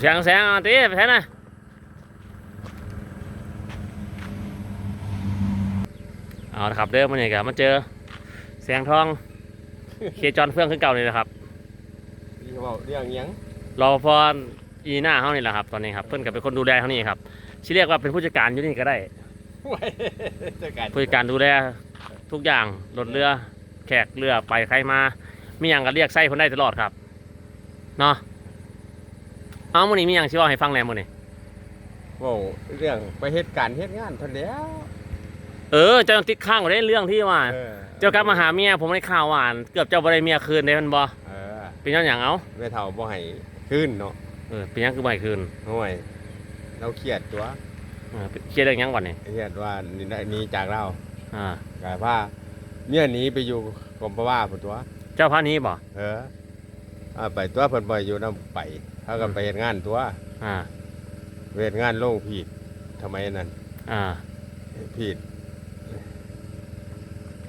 แสงแสงเอาตีไปใช่นะเอาละครับเดิมมันนี่กับมาเจอแสงทอง เคจอนเฟื่องขึ้นเก่านี่นะครับนี่เขาบอกเรื่องหยังรอพออีหน้าเขานี่แหละครับ ตอนนี้ครับเพื่อนกับเป็นคนดูแลเขานี่ครับที่เรียกว่าเป็นผู้จัดการอยู่นี่ก็ได้ไว้จะการผู้จัดการดูแลทุกอย่างรถเรือ แขกเรือไปใครมา มีอย่างก็เรียกไส้คนได้ตลอดครับเนาะ เอาโมอนี้มีอย่างชิเว่าให้ฟังแหน่โมอนี้บอกเรื่องไปเหตุการณ์เหตุงานเทันแล้ว เออเจ้าต้องติดข้างกว่าได้เรื่องที่ว่า เออเจ้ากลับมาหาเมียผมได้ข่าวว่าเกือบเจ้าบ่ได้เมียคืนได้มันบ่เออเป็นย้อนอย่างเอาแม่เฒ่าบ่ให้ขึ้นเนาะเออเป็นหยังคือบ่ให้คืนห่วย เราเครียดตัวเออเครียดเรื่องหยังก่อนนี่เครียดว่านี่ได้หนีจากเราอ่า กลายว่าเมียหนีไปอยู่กรมประว่าพุ่นตัว เจ้าพระนี้บ่เอออ่าไปตัวเพิ่นบ่อยู่นํไป เขาก็ไปเฮ็ดงานตัวอ่าไปเฮ็ดงานโรงพีดทำไมนั่นอ่าพีด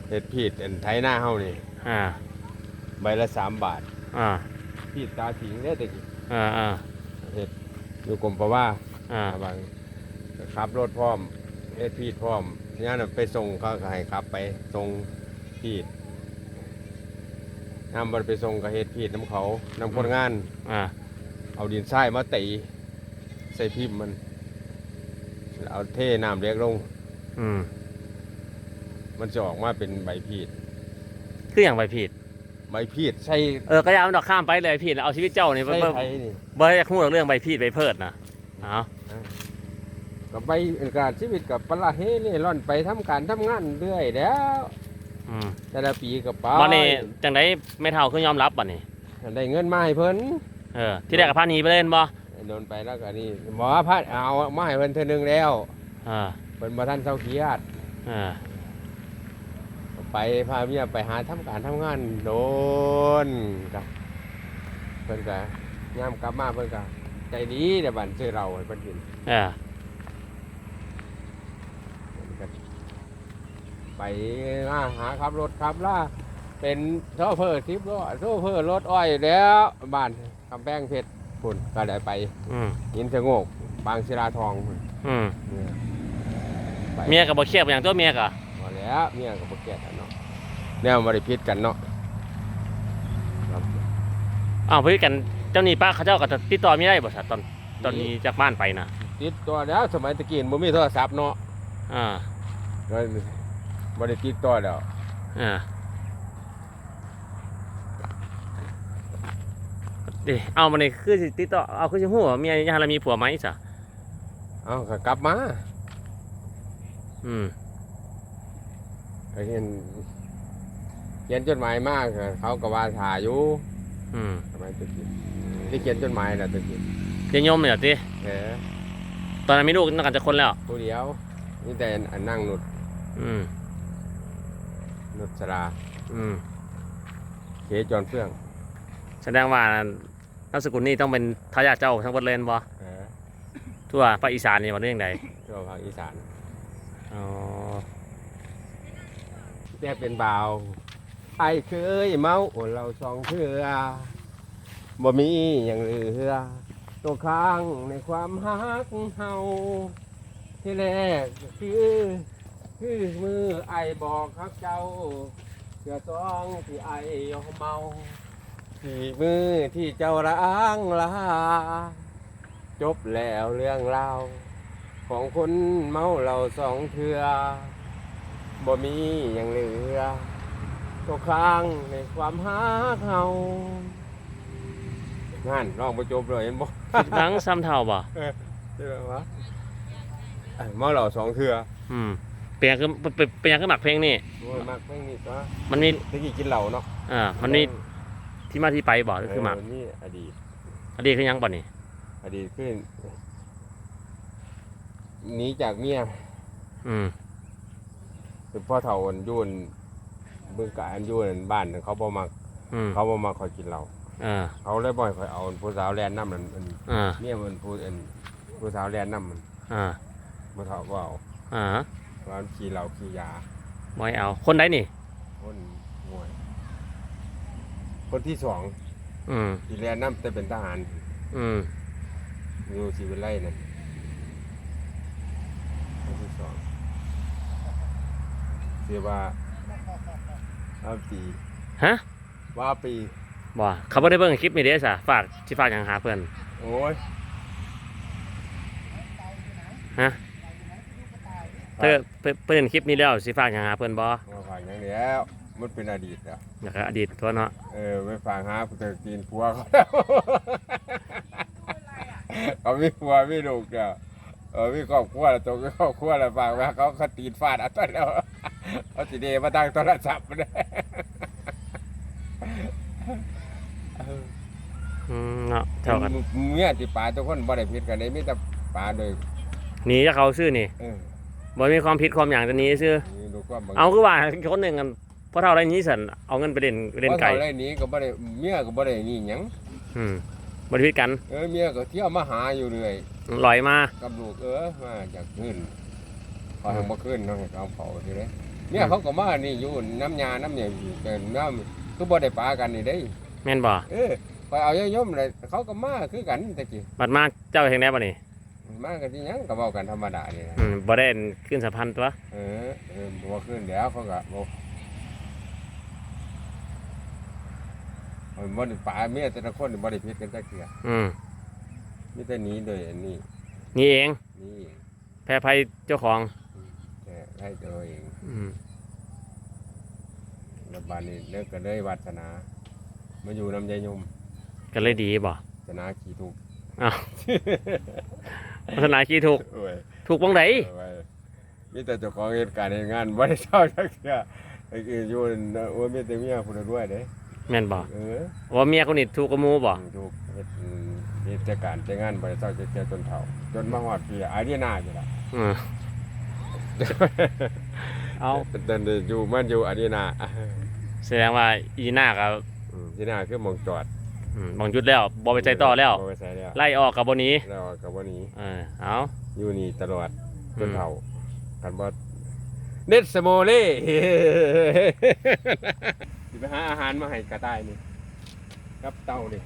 เฮ็ดพีดอันไถหน้าเฮานี่อ่าใบละสามบาทอ่าพีดตาถิงได้แต่กี้อ่าอ่าเฮ็ดอยู่กรมประว่าอ่าบางขับรถพร้อมเฮ็ดพีดพร้อมเนี่ยน่ะไปส่งเขาก็ให้ขับไปส่งพีดน้ำมันไปส่งก็เฮ็ดพีดน้ำเขาน้ำคนงานอ่า เอาดินทรายมาตีใส่พิมพ์มันเอาเทน้ำเล็กลง อืม มันจะออกมาเป็นใบพีดคืออย่างใบผิดใบพีดใส่เออก็อยาเอาดอกข้ามไปเลยผิดแล้วเอาชีวิตเจ้านี่ใส่เบิ่งไทยนี่บ่อยากพูดเรื่องใบผิดใบเพิดนะเอากับใบการชีวิตกับปลาเฮนี่ร่อนไปทำการทำงานเรื่อยแล้ว อืมแต่ละปีกับไปบัดนี้จังไดไม่เท่าคือยอมรับบัดนี้ได้เงินมาให้เพิ่น เออที่แรกกับพาหนีไปเล่นบ่โดนไปแล้วก็นี่หมอพัดเอามาให้เพิ่นเทื่อนึงแล้วอ่าเพิ่นบ่ทันเศร้าเครียดอ่าไปพาเมียไปหาทำการทำงานโดนกับเพิ่นก็ย่ามกลับมาเพิ่นก็ใจดีแต่บันซื้อเราให้เพิ่นกินอ่าเพิ่นก็ไปมาหาขับรถขับล่าเป็นโชเฟอร์ทิปรถโชเฟอร์รถอ้อยแล้วบ้าน คำแป้งเพชรพุ่นก็ได้ไปอืมหินสงกบางศิลาทองพุ่นอืมเนี่ยไปเมียกับบ่เครียดอย่างตัวเมียกะพอแล้วเมียก็บ่แก่กันเนาะแนวบ่ได้พิษกันเนาะครับอ้าวเพื่อนกันเจ้านี่ป้าเขาเจ้าก็ติดต่อไม่ได้บ่สัตว์ตอนตอนนี้จากบ้านไปนะติดตัวแล้วสมัยตะกี้บ่มีโทรศัพท์เนาะอ่าก็บ่ได้ติดต่อแล้วอ่า เอ้เอามานี่คือสิติดต่อเอาคือสิฮู้ว่าเมียยังหามีผัวไหมซะเอาก็กลับมาอืมก็เห็นเขียนจดหมายมาก็เขาก็ว่าถ่ายอยู่อืมสมัยตะกี้ที่เขียนจดหมายน่ะตะกี้เดี๋ยวยมเนี่ยติแหมตอนนั้นมีลูกนักกันจะคนแล้ว ผู้เดียวมีแต่อันนั่งนุดอืมนุดสราอืมเคจอนเฟื่อง แสดงว่า นามสกุลนี้ต้องเป็นทายาทเจ้าทั้งหมดเลยบ่เออทั่วภาคอีสานนี่บ่เรื่องใดทั่วภาคอีสานอ๋อแต่เป็นบ่าวไอ้เคยเมาเราสองเทือบ่มีอย่างเหลือตัวข้างในความฮักเฮาที่แรกคือคือมือไอ้บอกฮักเจ้าเสือต้องที่ไอ้ยอมเมา ที่มือที่เจ้าร้างลา จบแล้วเรื่องราวของคนเมาเราสองเทือบ่มีอย่างเหลือตัวค้างในความฮักเฮางานร้องบ่จบเลยเห็นบ่คิดหลังซ้ำเท่าบ่ใช่ไหมวะไอ้เมาเหล่าสองเทืออืมเป็นหยังคือเป็นเป็นหยังคือหมักเพลงนี่โอ้ยมักไม่มีตัวมันมีตะกี้กินเหล้าเนาะอ่ามันมี ที่มาที่ไปบ่ก็คือหมักเนี่อดีต อันนี้คือหยังบ่นี่อดีตขึ้นหนีจากเมียอืมคือพ่อเฒ่าอันยุ่นเบิ่งกะอันยุ่นบ้านเขาบ่มักอืมเขาบ่มักคอยกินเหล้าอ่าเขาเลยบ่อยคอยเอาผู้สาวแลนน้ำมันมันอ่าเนี่ยมันผู้เอ็นผู้สาวแลนน้ำมันอ่าผู้เฒ่าว่าเอาอ่าว่ามันขี่เหล้าขี่ยาบ่ให้เอา คนใดนี่คนห่วย คนที่สองอืมที่แลนน้ำแต่เป็นทหารอืมอยู่สีวิไลนั่นคนที่สองเสียว่าอาปีฮะว่าปีบ่เขาบ่ได้เบิ่งคลิปนี้เด้ซะฝากสิฝากหยังหาเพิ่นโอ้ยฮะเพิ่นเพิ่นเพิ่นเห็นคลิปนี้แล้วสิฝากหยังหาเพิ่นบ่มาฟังอย่างเดียว มันเป็นอดีตอะอยากให้อดีตตัวเนาะเออไปฟังหาผู้เธอกินผัวเขาแล้วเขามีผัวมีลูกเดียวเออมีครอบครัวแล้วตัวมีครอบครัวแล้วฟังว่าเขาเขาตีนฟาดเอาต้นแล้วเขาสิเดมาตั้งโทรศัพท์มาได้อืมเนาะเท่ากันเมียที่ป่าทุกคนบ่ได้ผิดกันได้มีแต่ป่าโดยหนีจากเขาซื่อนี่เออบ่มีความผิดความหยังจะหนีซื่อมีดูความบังเอาคือว่าคนหนึงกัน พอเท่าไรนี้สันเอาเงินไปเล่นไปเล่นไก่พราะเท่าไรนี้ก็บ่ได้เมียก็บ่ได้นี่หยังอืมบ่ได้ผิดกัน เออเมียก็เที่ยวมาหาอยู่เรื่อยลอยมากับลูกเออมาจากขึ้นพอให้บ่ขึ้นเนาะให้เขาเผาทีเด้เมียเขาก็มานี่อยู่น้ำยาน้ำเนี่ยอยู่แต่น้ำคือบ่ได้ปากันนี่เด้แม่นบ่เออพอยเอาย่อมๆเลยเขาก็มาคือกันตะกี้บัดมาเจ้าเฮ็ดแน่บ่นี่มากันที่หยังก็เว้ากันธรรมดานี่นะอืมบ่ได้ขึ้นสัมพันธ์ตัวเออเออบ่ขึ้นเดี๋ยวเขาก็บ่เออ บ่ได้ปาเมียแต่ละคนนี่บ่ได้ผิดกันจักเทื่ออืมมีแต่หนี้โดยอันนี้นี่เองนี่แพ้ภัยเจ้าของ แต่ให้ตัวเองอืมแล้วบานนี้เลิกก็เลยวาสนา มาอยู่น้ำใจยมก็เลยดีบ่ชนะขี่ถูกอ้าวพัฒนาขี้ถูก โอ้ย ถูกบ้งไดเอาไว้มีแต่เจ้าของเหตุการณ์เหตุงานบ่ได้เช่าจักเทื่อไอ้คืออยู่นั่นโอ้ยมีแต่เมียผู้นั้นด้วยเด้ แม่นบ่เออว่าเมียคนนี้ถูกกับหมูบ่ถูกเฮ็ดอืมเหตุการณ์แต่งานบ่ได้เช่าจักเทื่อจนเฒ่า จนมาฮอดปีอารีนาอยู่ล่ะอืมเอาแต่ได้อยู่มันอยู่อารีนาแสดงว่าอีน่ากับอืมที่นาคือหมองจอดอืมบางจุดแล้วบ่ไปใจต่อแล้ว บ่ไปใส่แล้วไล่ออกกับบ่หนี้แล้วก็บ่หนีเออเอาอยู่นี่ตลอดจอืนมเฒ่ากันบ่เน็ตสโมเล่ สิไปหาอาหารมาให้กระต่ายนี่กับเต่านี่